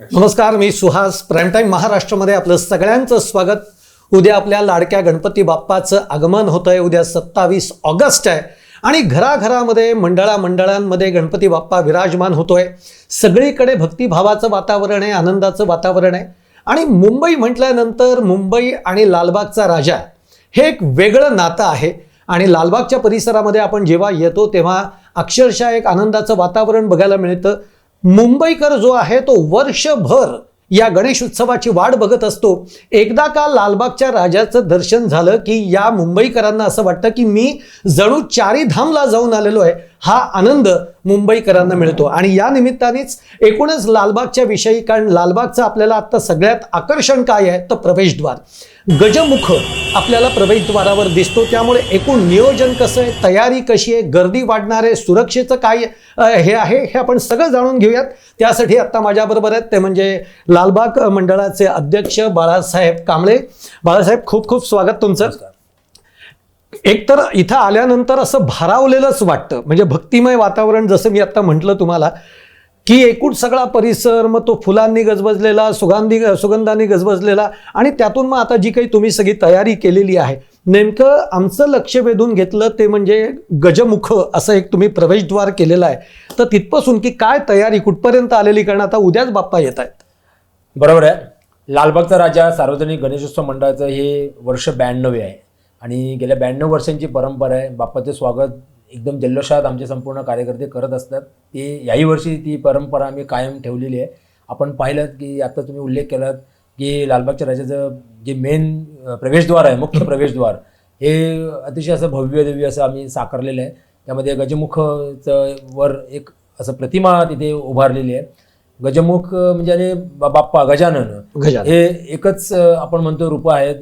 नमस्कार मी सुहास. प्राईमटाईम महाराष्ट्रामध्ये आपलं सगळ्यांचं स्वागत. उद्या आपल्या लाडक्या गणपती बाप्पाचं आगमन होतं आहे उद्या सत्तावीस ऑगस्ट आहे. आणि घराघरामध्ये मंडळा मंडळांमध्ये गणपती बाप्पा विराजमान होतोय. सगळीकडे भक्तिभावाचं वातावरण आहे आनंदाचं वातावरण आहे. आणि मुंबई म्हटल्यानंतर मुंबई आणि लालबागचा राजा हे एक वेगळं नातं आहे. आणि लालबागच्या परिसरामध्ये आपण जेव्हा येतो तेव्हा अक्षरशः एक आनंदाचं वातावरण बघायला मिळतं. मुंबईकर जो आहे तो वर्षभर या गणेश उत्सवाची वाट बघत असतो. एकदा का लालबागच्या राजाचं दर्शन झालं की या मुंबईकरांना असं वाटतं की मी जणू चारीधामला जाऊन आलेलो आहे. हा आनंद मुंबईकरांना मिळतो. आणि या निमित्तानेच एकूणच लालबागच्या विषयी कारण लालबागचं आपल्याला आत्ता सगळ्यात आकर्षण काय आहे तर प्रवेशद्वार. गजमुख आपल्याला प्रवेशद्वारावर दिसतो. त्यामुळे एकूण नियोजन कसं आहे तयारी कशी आहे गर्दी वाढणार आहे सुरक्षेचं काय हे आहे हे आपण सगळं जाणून घेऊयात. त्यासाठी आत्ता माझ्याबरोबर आहेत ते म्हणजे लालबाग मंडळाचे अध्यक्ष बाळासाहेब कांबळे. बाळासाहेब खूप खूप स्वागत तुमचं. एक तर इथं आल्यानंतर असं भारावलेलंच वाटतं. म्हणजे भक्तिमय वातावरण जसं मी आत्ता म्हटलं तुम्हाला की एकूण सगळा परिसर मग तो फुलांनी गजबजलेला सुगंधी सुगंधांनी गजबजलेला आणि त्यातून मग आता जी काही तुम्ही सगळी तयारी केलेली आहे नेमकं आमचं लक्ष वेधून घेतलं ते म्हणजे गजमुख असं एक तुम्ही प्रवेशद्वार केलेलं आहे. तर तिथपासून की काय तयारी कुठपर्यंत आलेली? कारण आता उद्याच बाप्पा येत आहेत. बरोबर आहे. लालबागचा राजा सार्वजनिक गणेशोत्सव मंडळाचं हे वर्ष ब्याण्णव आहे. आणि गेल्या ब्याण्णव वर्षांची परंपरा आहे. बाप्पाचे स्वागत एकदम जल्लोषात आमचे संपूर्ण कार्यकर्ते करत असतात. ते याही वर्षी ती परंपरा आम्ही कायम ठेवलेली आहे. आपण पाहिलं की आता तुम्ही उल्लेख केलात की लालबागच्या राजाचं जे मेन प्रवेशद्वार आहे मुख्य प्रवेशद्वार हे अतिशय असं भव्य दिव्य असं आम्ही साकारलेलं आहे. त्यामध्ये गजमुखचं वर एक असं प्रतिमा तिथे उभारलेली आहे. गजमुख म्हणजे आणि बा- बाप्पा गजानन हे एकच आपण म्हणतो रूप आहेत.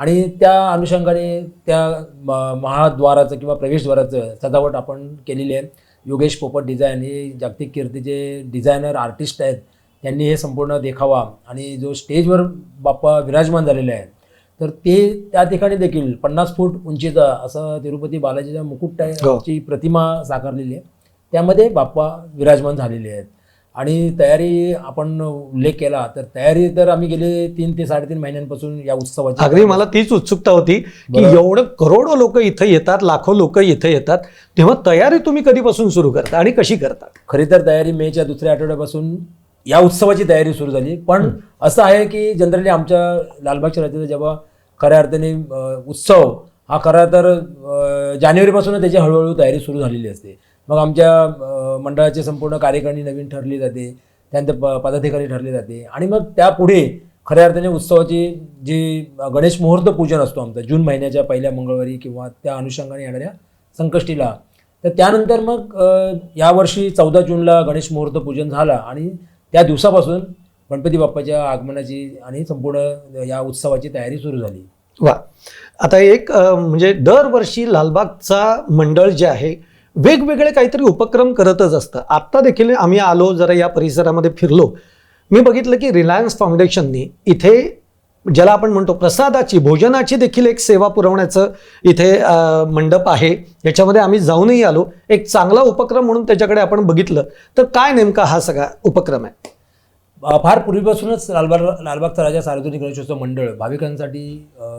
आणि त्या अनुषंगाने त्या म- महाद्वाराचं किंवा प्रवेशद्वाराचं सजावट आपण केलेली आहे. योगेश पोपट डिझाईन हे जागतिक कीर्तीचे डिझायनर आर्टिस्ट आहेत. त्यांनी हे संपूर्ण देखावा आणि जो स्टेजवर बाप्पा विराजमान झालेले आहेत. तर ते त्या ठिकाणी देखील पन्नास फूट उंचीचा असं तिरुपती बालाजीच्या मुकुटाची प्रतिमा साकारलेली आहे. त्यामध्ये बाप्पा विराजमान झालेले आहेत. आणि तयारी आपण उल्लेख केला तर तयारी तर आम्ही गेले तीन ते साडेतीन महिन्यांपासून या उत्सवाची. अगदी मला तीच उत्सुकता होती की. एवढं करोडो लोक इथं येतात लाखो लोक इथं येतात तेव्हा तयारी तुम्ही कधीपासून सुरू करता आणि कशी करता? खरी तर तयारी मेच्या दुसऱ्या आठवड्यापासून या उत्सवाची तयारी सुरू झाली. पण असं आहे की जनरली आमच्या लालबागच्या राज्याचा जेव्हा खऱ्या अर्थाने उत्सव हा खरा तर अं, जानेवारीपासूनच त्याची हळूहळू तयारी सुरू झालेली असते. मग आमच्या मंडळाचे मंडळाची संपूर्ण कार्यकारिणी नवीन ठरली जाते त्यानंतर प पदाधिकारी ठरले जाते. आणि मग त्यापुढे खऱ्या अर्थाने उत्सवाची जी गणेश मुहूर्त पूजन असतो आमचा जून महिन्याच्या पहिल्या मंगळवारी किंवा त्या अनुषंगाने येणाऱ्या संकष्टीला. तर त्यानंतर मग यावर्षी चौदा जूनला गणेश मुहूर्त पूजन झाला आणि त्या दिवसापासून गणपती बाप्पाच्या आगमनाची आणि संपूर्ण या उत्सवाची तयारी सुरू झाली. वा. आता एक म्हणजे दरवर्षी लालबागचा मंडळ जे आहे वेगवेगळे काहीतरी उपक्रम करतच असतं. आत्ता देखील आम्ही आलो जरा या परिसरामध्ये फिरलो. मी बघितलं की रिलायन्स फाउंडेशननी इथे ज्याला आपण म्हणतो प्रसादाची भोजनाची देखील एक सेवा पुरवण्याचं इथे मंडप आहे. याच्यामध्ये आम्ही जाऊनही आलो. एक चांगला उपक्रम म्हणून त्याच्याकडे आपण बघितलं. तर काय नेमका हा सगळा उपक्रम आहे? फार पूर्वीपासूनच लालबाग लालबागचा राजा सार्वजनिक गणेशोत्सव मंडळ भाविकांसाठी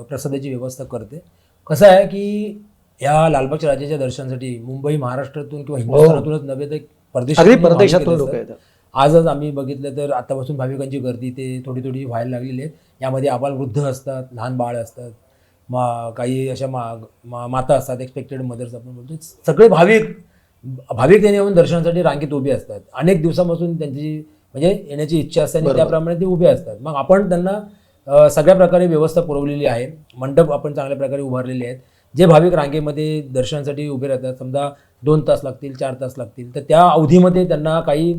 प्रसादाची व्यवस्था करते. कसं आहे की या लालबागच्या राजाच्या दर्शनासाठी मुंबई महाराष्ट्रातून किंवा हिंदुस्थानातूनच नव्हे तर परदेशातून अगदी परदेशातून लोक येत. येतात. आजच आम्ही बघितलं तर आतापासून भाविकांची गर्दी ते थोडी थोडी व्हायला लागलेली आहे. यामध्ये आबाल वृद्ध असतात लहान बाळ असतात मा काही अशा मा मा- माता असतात एक्सपेक्टेड मदर्स आपण बोलतो. सगळे भाविक भाविक त्यांनी येऊन दर्शनासाठी रांगेत उभे असतात. अनेक दिवसापासून त्यांची म्हणजे येण्याची इच्छा असते आणि. त्याप्रमाणे ते उभे असतात. मग आपण त्यांना सगळ्या प्रकारे व्यवस्था पुरवलेली आहे. मंडप आपण चांगल्या प्रकारे उभारलेले आहेत. जे भाविक रांगेमध्ये दर्शनासाठी उभे राहतात समजा दोन तास लागतील चार तास लागतील तर त्या अवधीमध्ये त्यांना काही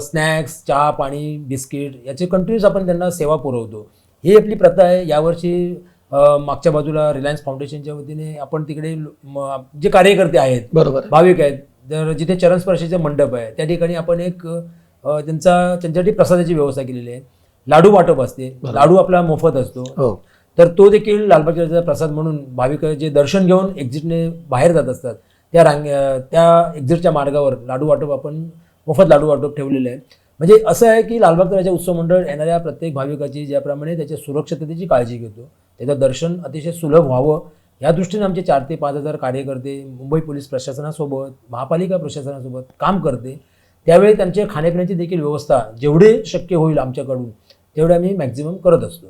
स्नॅक्स चहा पाणी बिस्किट याचे कंटिन्यूस आपण त्यांना सेवा पुरवतो. ही आपली प्रथा आहे. यावर्षी मागच्या बाजूला रिलायन्स फाउंडेशनच्या वतीने आपण तिकडे जे कार्यकर्ते आहेत बरोबर. भाविक आहेत तर जिथे चरणस्पर्शीचे मंडप आहे त्या ठिकाणी आपण एक त्यांचा त्यांच्यासाठी प्रसादाची व्यवस्था केलेली आहे. लाडू वाटप असते लाडू आपला मोफत असतो. हो. तर तो देखील लालबागच्या प्रसाद म्हणून भाविक जे दर्शन घेऊन एक्झिटने बाहेर जात असतात त्या रांग त्या एक्झिटच्या मार्गावर लाडू वाटप आपण मोफत लाडू वाटप ठेवलेलं आहे. म्हणजे असं आहे की लालबाग राजा उत्सव मंडळ येणाऱ्या प्रत्येक भाविकाची ज्याप्रमाणे त्याच्या सुरक्षिततेची काळजी घेतो त्याचं दर्शन अतिशय सुलभ व्हावं या दृष्टीने आमचे चार ते पाच हजार कार्यकर्ते मुंबई पोलीस प्रशासनासोबत महापालिका प्रशासनासोबत काम करते. त्यावेळी त्यांच्या खाण्यापिण्याची देखील व्यवस्था जेवढे शक्य होईल आमच्याकडून तेवढं आम्ही मॅक्झिमम करत असतो.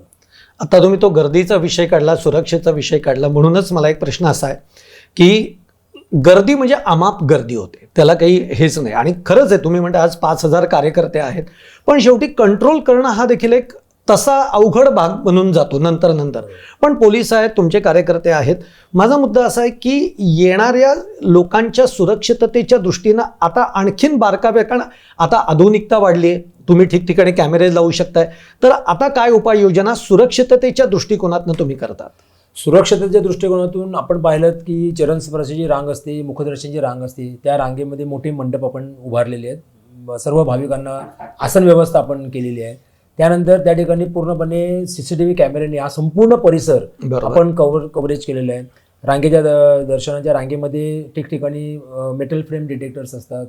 आता तुम्ही तो गर्दीचा विषय काढला सुरक्षेचा विषय काढला म्हणूनच मला एक प्रश्न असा आहे की गर्दी म्हणजे अमाप गर्दी होते. त्याला काही हेच नाही. आणि खरंच आहे तुम्ही म्हणता आज पाच हजार कार्यकर्ते आहेत पण शेवटी कंट्रोल करणं हा देखील एक तसा अवघड भाग बनून जातो नंतर नंतर. पण पोलीस आहेत तुमचे कार्यकर्ते आहेत. माझा मुद्दा असा आहे की येणाऱ्या लोकांच्या सुरक्षिततेच्या दृष्टीनं आता आणखीन बारकावे कारण आता आधुनिकता वाढली आहे. तुम्ही ठिकठिकाणी कॅमेरे लावू शकताय. तर आता काय उपाययोजना सुरक्षिततेच्या दृष्टिकोनातनं तुम्ही करतात? सुरक्षतेच्या दृष्टिकोनातून आपण पाहिलं की चरण स्पर्शाची रांग असते मुखदर्शनची रांग असते त्या रांगेमध्ये मोठे मंडप आपण उभारलेले आहेत. सर्व भाविकांना आसन व्यवस्था आपण केलेली आहे. त्यानंतर त्या ठिकाणी पूर्णपणे सीसीटीव्ही कॅमेऱ्याने हा संपूर्ण परिसर. आपण कव्हर कव्हरेज केलेलं आहे. रांगेच्या दर्शनाच्या रांगेमध्ये ठिकठिकाणी मेटल फ्रेम डिटेक्टर्स असतात.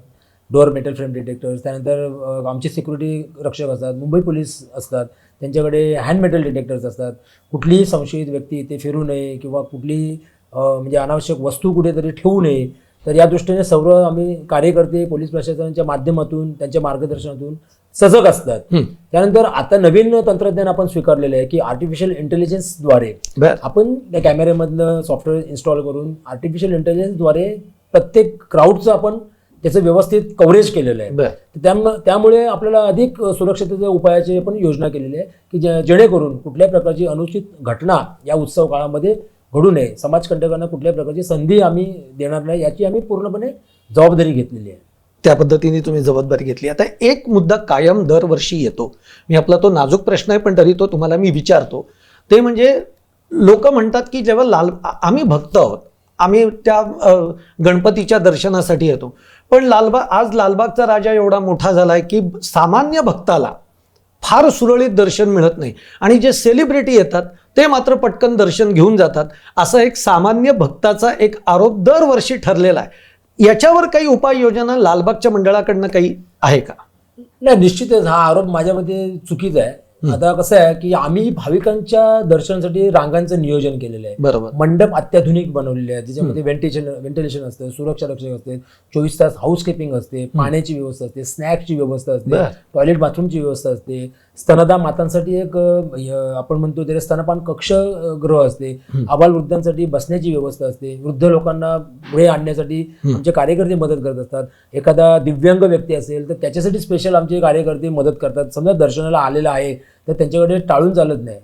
डोअर मेटल फ्रेम डिटेक्टर्स त्यानंतर आमचे सिक्युरिटी रक्षक असतात मुंबई पोलीस असतात त्यांच्याकडे हँड मेटल डिटेक्टर्स असतात. कुठलीही संशयित व्यक्ती इथे फिरू नये किंवा कुठलीही अ, म्हणजे अनावश्यक वस्तू कुठेतरी ठेवू नये तर या दृष्टीने सर्व आम्ही कार्यकर्ते पोलीस प्रशासनाच्या माध्यमातून त्यांच्या मार्गदर्शनातून सजग असतात. त्यानंतर आता नवीन तंत्रज्ञान आपण स्वीकारलेलं आहे की आर्टिफिशियल इंटेलिजन्सद्वारे आपण त्या कॅमेऱ्यामधनं सॉफ्टवेअर इन्स्टॉल करून आर्टिफिशियल इंटेलिजन्सद्वारे प्रत्येक क्राऊडचं आपण त्याचं व्यवस्थित कव्हरेज केलेलं आहे. बर. तर त्याम त्यामुळे आपल्याला अधिक सुरक्षिततेच्या उपायाची आपण योजना केलेली आहे की जे जेणेकरून कुठल्याही प्रकारची अनुचित घटना या उत्सव काळामध्ये घडू नये. समाजकंटकांना कुठल्याही प्रकारची संधी आम्ही देणार नाही याची आम्ही पूर्णपणे जबाबदारी घेतलेली आहे. त्या पद्धतीने तुम्ही जबाबदारी घेतली. आता एक मुद्दा कायम दरवर्षी येतो. मी आपला तो नाजूक प्रश्न आहे पण तरी तो तुम्हाला मी विचारतो. ते म्हणजे लोक म्हणतात की जेव्हा लाल आम्ही भक्त आहोत आम्ही त्या गणपतीच्या दर्शनासाठी येतो. पण लालबाग आज लालबागचा राजा एवढा मोठा झाला आहे की सामान्य भक्ताला फार सुरळीत दर्शन मिळत नाही. आणि जे सेलिब्रिटी येतात ते मात्र पटकन दर्शन घेऊन जातात. असा एक सामान्य भक्ताचा एक आरोप दरवर्षी ठरलेला आहे. याच्यावर काही उपाययोजना लालबागच्या मंडळाकडनं काही आहे का? नाही निश्चितच हा आरोप माझ्यामध्ये चुकीचा आहे. आता कसं आहे की आम्ही भाविकांच्या दर्शनासाठी रांगांचं नियोजन केलेलं आहे. बरोबर. मंडप अत्याधुनिक बनवलेले आहेत ज्याच्यामध्ये व्हेंटिलेशन व्हेंटिलेशन असतं सुरक्षा रक्षक असते चोवीस तास हाऊसकीपिंग असते पाण्याची व्यवस्था असते स्नॅक्सची व्यवस्था असते. टॉयलेट बाथरूमची व्यवस्था असते स्तनदा मातांसाठी एक आपण म्हणतो त्याला स्तनपान कक्ष गृह असते आबाल वृद्धांसाठी बसण्याची व्यवस्था असते वृद्ध लोकांना पुढे आणण्यासाठी आमचे कार्यकर्ते मदत करत असतात. एखादा दिव्यांग व्यक्ती असेल तर त्याच्यासाठी स्पेशल आमचे कार्यकर्ते मदत करतात. समजा दर्शनाला आलेला आहे तर त्यांच्याकडे टाळून चालत नाही.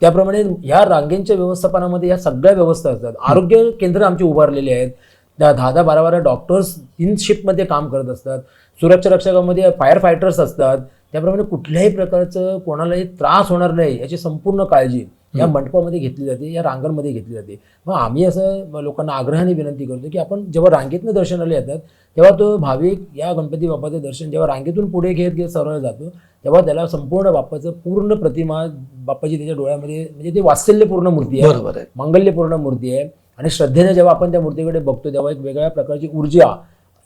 त्याप्रमाणे ह्या रांगेंच्या व्यवस्थापनामध्ये या सगळ्या व्यवस्था असतात. आरोग्य केंद्र आमचे उभारलेले आहेत. त्या दहा दहा बारा बारा डॉक्टर्स तीन शिफ्टमध्ये काम करत असतात. सुरक्षा रक्षकामध्ये फायर फायटर्स असतात. त्याप्रमाणे कुठल्याही प्रकारचं कोणालाही त्रास होणार नाही याची संपूर्ण काळजी. या मंडपामध्ये घेतली जाते या रांगांमध्ये घेतली जाते. मग आम्ही असं लोकांना आग्रहाने विनंती करतो की आपण जेव्हा रांगेतनं दर्शनाला येतात तेव्हा तो भाविक या गणपती बाप्पाचं दर्शन जेव्हा रांगेतून पुढे घेत घेत सरळ जातो तेव्हा त्याला संपूर्ण बाप्पाचं पूर्ण प्रतिमा बाप्पाची त्याच्या डोळ्यामध्ये म्हणजे ते वात्सल्यपूर्ण मूर्ती आहे. बरोबर आहे. मंगल्यपूर्ण मूर्ती आहे. आणि श्रद्धेने जेव्हा आपण त्या मूर्तीकडे बघतो तेव्हा एक वेगळ्या प्रकारची ऊर्जा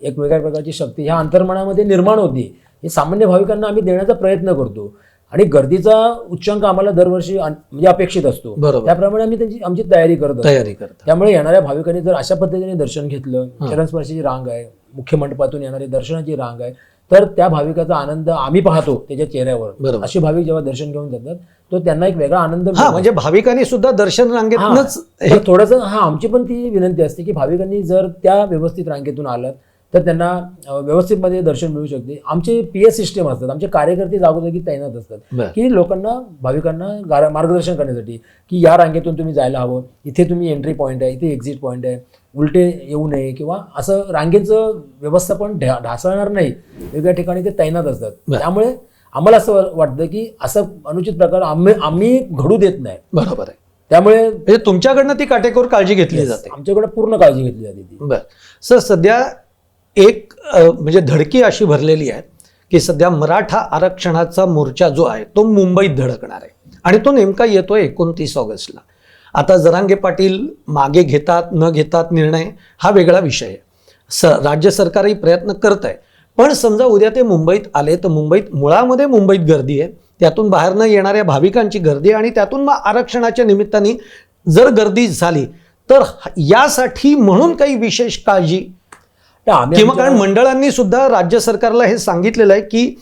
एक वेगळ्या प्रकारची शक्ती ह्या अंतर्मनामध्ये निर्माण होते. हे सामान्य भाविकांना आम्ही देण्याचा प्रयत्न करतो. आणि गर्दीचा उच्चांक आम्हाला दरवर्षी म्हणजे अपेक्षित असतो. त्याप्रमाणे आम्ही त्यांची आमची तयारी करत तयारी करता त्यामुळे येणाऱ्या भाविकांनी जर अशा पद्धतीने दर्शन घेतलं चरणस्पर्शाची रांग आहे मुख्य मंडपातून येणारी दर्शनाची रांग आहे तर त्या भाविकाचा आनंद आम्ही पाहतो त्याच्या चेहऱ्यावर. असे भाविक जेव्हा दर्शन घेऊन जातात तो त्यांना एक वेगळा आनंद मिळतो. म्हणजे भाविकांनी सुद्धा दर्शन रांगेतनच थोडंसं हा आमची पण ती विनंती असते की भाविकांनी जर त्या व्यवस्थित रांगेतून आलं तर त्यांना व्यवस्थितमध्ये दर्शन मिळू शकते. आमचे पी एस सिस्टम असतात आमचे कार्यकर्ते जागोजागी तैनात असतात. की लोकांना भाविकांना मार्गदर्शन करण्यासाठी की या रांगेतून तुम्ही जायला हवं इथे तुम्ही एंट्री पॉईंट आहे इथे एक्झिट पॉईंट आहे उलटे येऊ नये किंवा असं रांगेचं व्यवस्थापन ढा- ढासळणार नाही. वेगळ्या ठिकाणी ते तैनात असतात. त्यामुळे आम्हाला असं वाटतं की असं अनुचित प्रकार आम्ही आम्ही घडू देत नाही. बरोबर आहे. त्यामुळे म्हणजे तुमच्याकडनं ती काटेकोर काळजी घेतली जाते. आमच्याकडे पूर्ण काळजी घेतली जाते ती. बर. सर सध्या एक म्हणजे धडकी अशी भरलेली आहे की सध्या मराठा आरक्षणाचा मोर्चा जो आहे तो मुंबईत धडकणार आहे. आणि तो नेमका येतोय एकोणतीस ऑगस्टला. आता जरांगे पाटील मागे घेतात न घेतात निर्णय हा वेगळा विषय आहे. स राज्य सरकारही प्रयत्न करत आहे. पण समजा उद्या ते मुंबईत आले तर मुंबईत मुळामध्ये मुंबईत गर्दी आहे. त्यातून बाहेर न येणाऱ्या भाविकांची गर्दी आणि त्यातून मग आरक्षणाच्या निमित्ताने जर गर्दी झाली तर यासाठी म्हणून काही विशेष काळजी किंवा कारण मंडळांनी सुद्धा राज्य सरकारला हे सांगितलेलं आहे की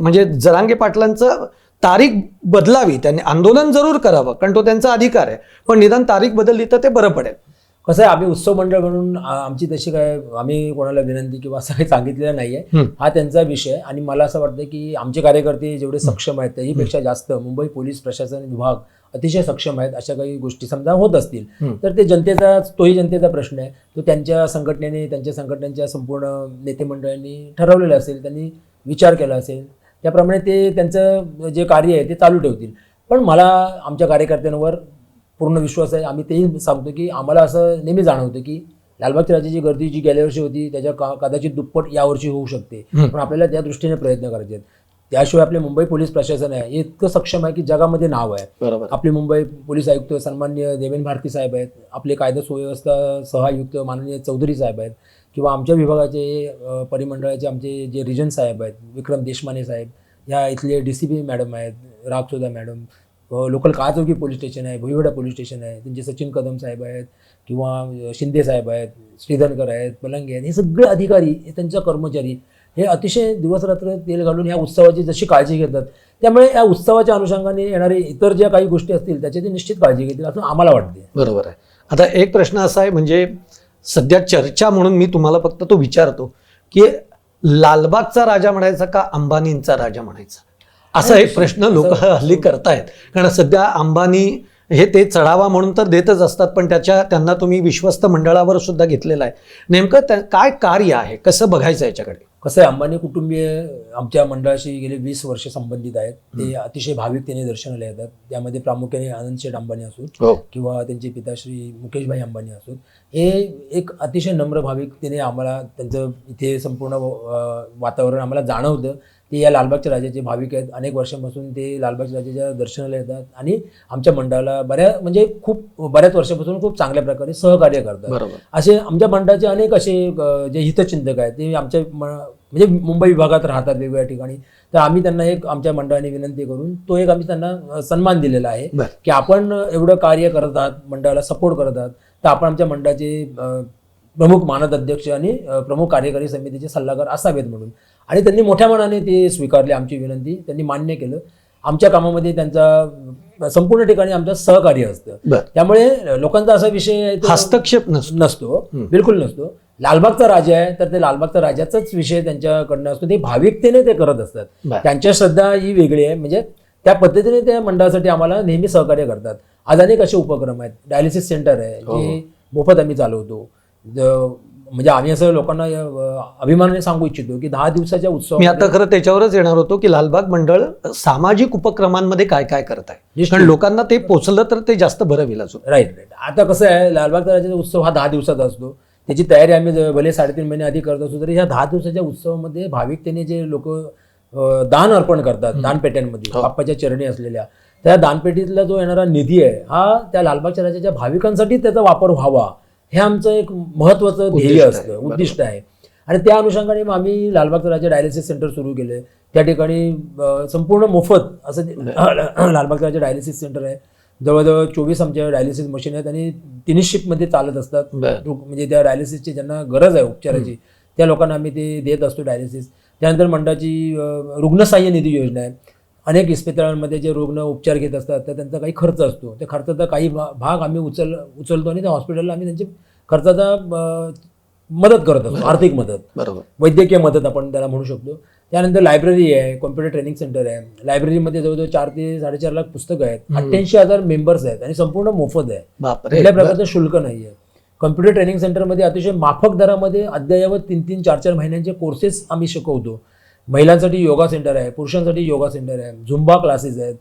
म्हणजे जरांगे पाटलांचं तारीख बदलावी त्यांनी आंदोलन जरूर करावं कारण तो त्यांचा अधिकार आहे पण निदान तारीख बदलली तर ते बरं पडेल कसं आहे आम्ही उत्सव मंडळ म्हणून आमची तशी काय आम्ही कोणाला विनंती किंवा असं काही सांगितलेलं नाहीये हम्म. हा त्यांचा विषय आहे. आणि मला असं वाटतं की आमचे कार्यकर्ते जेवढे सक्षम आहेत त्याहीपेक्षा जास्त मुंबई पोलीस प्रशासन विभाग अतिशय सक्षम आहेत अशा काही गोष्टी समजा होत असतील. तर ते जनतेचा तोही जनतेचा प्रश्न आहे. तो त्यांच्या संघटनेने त्यांच्या संघटनेच्या संपूर्ण नेते मंडळांनी ठरवलेलं असेल त्यांनी विचार केला असेल. त्याप्रमाणे ते त्यांचं जे कार्य आहे ते चालू ठेवतील. पण मला आमच्या कार्यकर्त्यांवर पूर्ण विश्वास आहे. आम्ही तेही सांगतो की आम्हाला असं नेहमी जाणवतं की लालबागच्या राजाची गर्दी जी गेल्या वर्षी होती त्याच्या का कदाचित दुप्पट यावर्षी होऊ शकते. पण आपल्याला त्या दृष्टीने प्रयत्न करायचे आहेत. त्याशिवाय आपले मुंबई पोलीस प्रशासन आहे. हे इतकं सक्षम आहे की जगामध्ये नाव आहे. आपले मुंबई पोलीस आयुक्त सन्मान्य देवेंद्र भारती साहेब आहेत. आपले कायदा सुव्यवस्था सहआयुक्त माननीय चौधरी साहेब आहेत. किंवा आमच्या विभागाचे परिमंडळाचे आमचे जे रिजन साहेब आहेत विक्रम देशमाने साहेब ह्या इथले डी सी पी मॅडम आहेत रागसोदा मॅडम लोकल काचौकी पोलीस स्टेशन आहे भुईवडा पोलीस स्टेशन आहे त्यांचे सचिन कदम साहेब आहेत किंवा शिंदे साहेब आहेत श्रीधरकर आहेत पलंगे आहेत हे सगळे अधिकारी हे त्यांच्या कर्मचारी हे अतिशय दिवसरात्र तेल घालून या उत्सवाची जशी काळजी घेतात त्यामुळे या उत्सवाच्या अनुषंगाने येणारे इतर ज्या काही गोष्टी असतील त्याची ते निश्चित काळजी घेतील असं आम्हाला वाटते बरोबर आहे. आता एक प्रश्न असा आहे म्हणजे सध्या चर्चा म्हणून मी तुम्हाला फक्त तो विचारतो की लालबागचा राजा म्हणायचा का अंबानींचा राजा म्हणायचा? असा एक प्रश्न लोक हल्ली करतायत. कारण सध्या अंबानी हे ते चढावा म्हणून तर देतच असतात पण त्याच्या त्यांना तुम्ही विश्वस्त मंडळावर सुद्धा घेतलेलं आहे. नेमकं त्या- काय कार्य आहे? कसं बघायचं याच्याकडे? कसं आहे अंबानी कुटुंबीय आमच्या मंडळाशी गेले वीस वर्ष संबंधित आहेत. ते अतिशय भाविकतेने दर्शनाला येतात. त्यामध्ये प्रामुख्याने आनंद शेठ अंबानी असोत हो. किंवा त्यांचे पिताश्री मुकेशभाई अंबानी असोत हे एक अतिशय नम्र भाविकतेने आम्हाला त्यांचं इथे संपूर्ण वातावरण आम्हाला जाणवतं. ते या लालबागच्या राजाचे भाविक आहेत. अनेक वर्षांपासून ते लालबागच्या राजाच्या दर्शनाला येतात आणि आमच्या मंडळाला बऱ्या म्हणजे खूप बऱ्याच वर्षापासून खूप चांगल्या प्रकारे सहकार्य करतात. असे आमच्या मंडळाचे अनेक असे जे हितचिंतक आहेत ते आमच्या म्हणजे मुंबई विभागात राहतात वेगवेगळ्या ठिकाणी. तर आम्ही त्यांना एक आमच्या मंडळाने विनंती करून तो एक आम्ही त्यांना सन्मान दिलेला आहे की आपण एवढं कार्य करत आहात मंडळाला सपोर्ट करत आहात. तर आपण आमच्या मंडळाचे प्रमुख मानद अध्यक्ष आणि प्रमुख कार्यकारी समितीचे सल्लागार असावेत म्हणून. आणि त्यांनी मोठ्या मनाने ते स्वीकारले आमची विनंती. त्यांनी मान्य केलं. आमच्या कामामध्ये त्यांचा संपूर्ण ठिकाणी आमचं सहकार्य असतं. त्यामुळे लोकांचा असा विषय हस्तक्षेप नसतो. बिलकुल नसतो. लालबागचा राजा आहे तर ते लालबागचा राजाचाच विषय त्यांच्याकडनं असतो. ते भाविकतेने ते करत असतात. त्यांच्या श्रद्धा ही वेगळी आहे. म्हणजे त्या पद्धतीने त्या मंडळासाठी आम्हाला नेहमी सहकार्य करतात. आज अनेक असे उपक्रम आहेत. डायलिसिस सेंटर आहे जे मोफत आम्ही चालवतो. म्हणजे आम्ही असं लोकांना अभिमानाने सांगू इच्छितो की दहा दिवसाच्या उत्सव मी आता खरं त्याच्यावरच येणार होतो की लालबाग मंडळ सामाजिक उपक्रमांमध्ये काय काय करत आहे. कारण लोकांना ते पोचलं तर ते जास्त बरं होईल अजून. राईट राईट आता कसं आहे लालबागचा राजाचा उत्सव हा दहा दिवसाचा असतो. त्याची तयारी आम्ही भले साडेतीन महिने आधी करत असतो तरी ह्या दहा दिवसाच्या उत्सवामध्ये भाविकतेने जे लोक दान अर्पण करतात दानपेट्यांमध्ये हो. बाप्पाच्या चरणी असलेल्या त्या दानपेटीतला जो येणारा निधी आहे हा त्या लालबागच्या राजाच्या भाविकांसाठी त्याचा वापर व्हावा. हे आमचं एक महत्वाचं ध्येय. असतं उद्दिष्ट आहे. आणि त्या अनुषंगाने मग आम्ही लालबागचं राजा डायलिसिस सेंटर सुरू केले त्या ठिकाणी संपूर्ण मोफत असं लालबागचं राजा डायलिसिस सेंटर आहे. जवळजवळ चोवीस आमच्या डायलिसिस मशीन आहेत आणि तिन्ही शिफ्टमध्ये चालत असतात. म्हणजे त्या डायलिसिसची ज्यांना गरज आहे उपचाराची त्या लोकांना आम्ही ते देत असतो डायलिसिस. त्यानंतर मंडळाची रुग्णसहाय्य निधी योजना आहे. अनेक इस्पितळांमध्ये जे रुग्ण उपचार घेत असतात तर त्यांचा काही खर्च असतो. त्या खर्चाचा काही भा- भाग आम्ही उचल उचलतो आणि त्या हॉस्पिटलला आम्ही त्यांची खर्चाचा मदत करत असतो आर्थिक मदत. बरोबर. वैद्यकीय मदत आपण त्याला म्हणू शकतो. त्यानंतर लायब्ररी आहे कॉम्प्युटर ट्रेनिंग सेंटर आहे. लायब्ररीमध्ये जवळजवळ चार ते साडेचार लाख पुस्तकं आहेत. अठ्ठ्याऐंशी हजार मेंबर्स आहेत आणि संपूर्ण मोफत आहे. कुठल्या प्रकारचं शुल्क नाही आहे. कम्प्युटर ट्रेनिंग सेंटरमध्ये अतिशय माफक दरामध्ये अद्ययावत तीन तीन चार चार महिन्यांचे कोर्सेस आम्ही शिकवतो. महिलांसाठी योगा सेंटर आहे पुरुषांसाठी योगा सेंटर आहे झुंबा क्लासेस आहेत.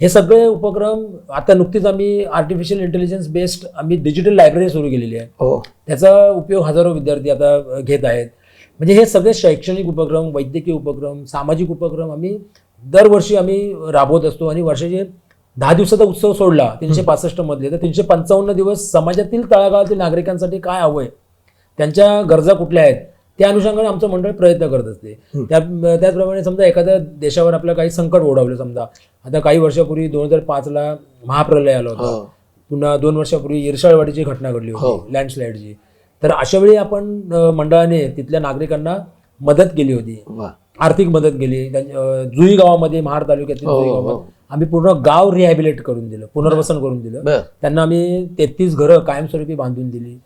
हे सगळे उपक्रम आता नुकतीच आम्ही आर्टिफिशियल इंटेलिजन्स बेस्ड आम्ही डिजिटल लायब्ररी सुरू केलेली आहे. हो. त्याचा उपयोग हजारो विद्यार्थी आता घेत आहेत. म्हणजे हे सगळे शैक्षणिक उपक्रम वैद्यकीय उपक्रम सामाजिक उपक्रम आम्ही दरवर्षी आम्ही राबवत असतो आणि वर्षाचे दहा दिवसाचा उत्सव सोडला तीनशे पासष्ट मधले. तर तीनशे पंचावन्न दिवस समाजातील तळागाळातील नागरिकांसाठी काय हवंय? त्यांच्या गरजा कुठल्या आहेत? त्या अनुषंगाने आमचं मंडळ प्रयत्न करत असते. त्या त्याचप्रमाणे समजा एखाद्या देशावर आपलं काही संकट ओढवलं समजा आता काही वर्षापूर्वी दोन हजार पाचला महाप्रलय आला होता. हो. पुन्हा दोन वर्षापूर्वी इरशाळवाडीची घटना घडली हो. होती लँडस्लाईडची तर अशा वेळी आपण मंडळाने तिथल्या नागरिकांना मदत केली होती. आर्थिक मदत केली. जुई गावामध्ये महाड तालुक्यातील हो, जुई हो, गावात आम्ही पूर्ण गाव रिहॅबिलेट करून दिलं पुनर्वसन करून दिलं. त्यांना आम्ही तेहतीस घरं कायमस्वरूपी बांधून दिली.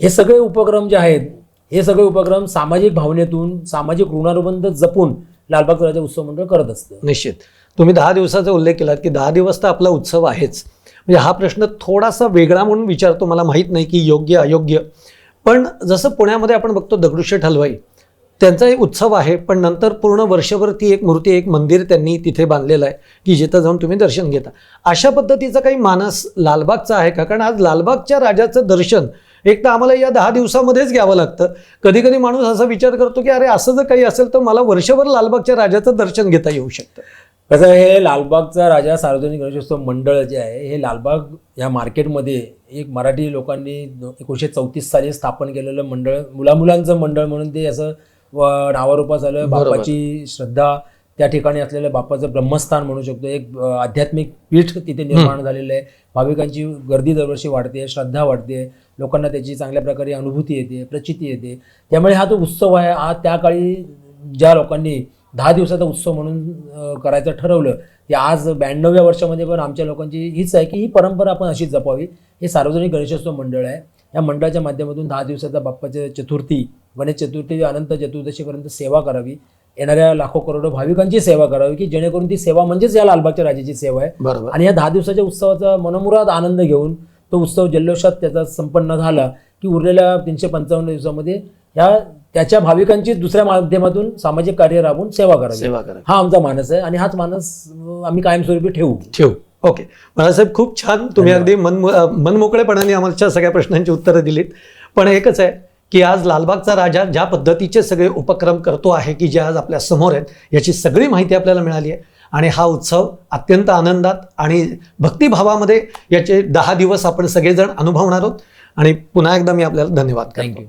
हे सगळे उपक्रम जे आहेत हे सगळे उपक्रम सामाजिक भावनेतून सामाजिक ऋणानुबंध जपून लालबाग राजा उत्सव मंडळ करत असतं. निश्चित. तुम्ही दहा दिवसाचा उल्लेख केलात की दहा दिवस तर आपला उत्सव आहेच. म्हणजे हा प्रश्न थोडासा वेगळा म्हणून विचारतो मला माहीत नाही की योग्य अयोग्य. पण जसं पुण्यामध्ये आपण बघतो दगडूशेठ हलवाई त्यांचा एक उत्सव आहे पण नंतर पूर्ण वर्षभर ती एक मूर्ती एक मंदिर त्यांनी तिथे बांधलेलं आहे की जिथं जाऊन तुम्ही दर्शन घेता. अशा पद्धतीचा काही मानस लालबागचा आहे का? कारण आज लालबागच्या राजाचं दर्शन एक तर आम्हाला या दहा दिवसामध्येच घ्यावं लागतं. कधी कधी माणूस असा विचार करतो की अरे असं जर काही असेल तर मला वर्षभर लालबागच्या राजाचं दर्शन घेता येऊ शकतं. कसं हे लालबागचा राजा सार्वजनिक गणेशोत्सव मंडळ जे आहे हे लालबाग या मार्केटमध्ये एक मराठी लोकांनी एकोणीसशे चौतीस साली स्थापन केलेलं मंडळ मुलामुलांचं मंडळ म्हणून ते असं नावारूपास आलं. बापाची श्रद्धा त्या ठिकाणी असलेलं बापाचं ब्रह्मस्थान म्हणू शकतो. एक आध्यात्मिक पीठ तिथे निर्माण झालेलं आहे. भाविकांची गर्दी दरवर्षी वाढते श्रद्धा वाढते. लोकांना त्याची चांगल्या प्रकारे अनुभूती येते प्रचिती येते. त्यामुळे हा जो उत्सव आहे हा त्या काळी ज्या लोकांनी दहा दिवसाचा उत्सव म्हणून करायचं ठरवलं ते आज ब्याण्णव्या वर्षामध्ये पण आमच्या लोकांची हीच आहे की ही परंपरा आपण अशीच जपावी. हे सार्वजनिक गणेशोत्सव मंडळ आहे. या मंडळाच्या माध्यमातून दहा दिवसाचा बाप्पाच्या चतुर्थी गणेश चतुर्थी अनंत चतुर्दशीपर्यंत सेवा करावी. येणाऱ्या लाखो करोडो भाविकांची सेवा करावी की जेणेकरून ती सेवा म्हणजेच या लालबागच्या राजाची सेवा आहे. बरोबर. आणि या दहा दिवसाच्या उत्सवाचा मनमुराद आनंद घेऊन तो उत्सव जल्लोषात त्याचा संपन्न झाला की उरलेल्या तीनशे पंचावन्न दिवसामध्ये ह्या त्याच्या भाविकांची दुसऱ्या माध्यमातून सामाजिक कार्य राबवून सेवा करावी. सेवा करा हा आमचा मानस आहे आणि हाच मानस आम्ही कायमस्वरूपी ठेवू. ठेवू. ओके. बाळासाहेब खूप छान. तुम्ही अगदी मन मनमोकळेपणाने आमच्या सगळ्या प्रश्नांची उत्तरं दिलीत. पण एकच आहे की आज लालबागचा राजा ज्या पद्धतीचे सगळे उपक्रम करतो आहे की जे आज आपल्यासमोर आहेत याची सगळी माहिती आपल्याला मिळाली आहे. आणि हा उत्सव अत्यंत आनंदात आणि भक्तिभावामध्ये याचे दहा दिवस आपण सगळेजण अनुभवणार आहोत. आणि पुन्हा एकदा मी आपल्याला धन्यवाद थँक्यू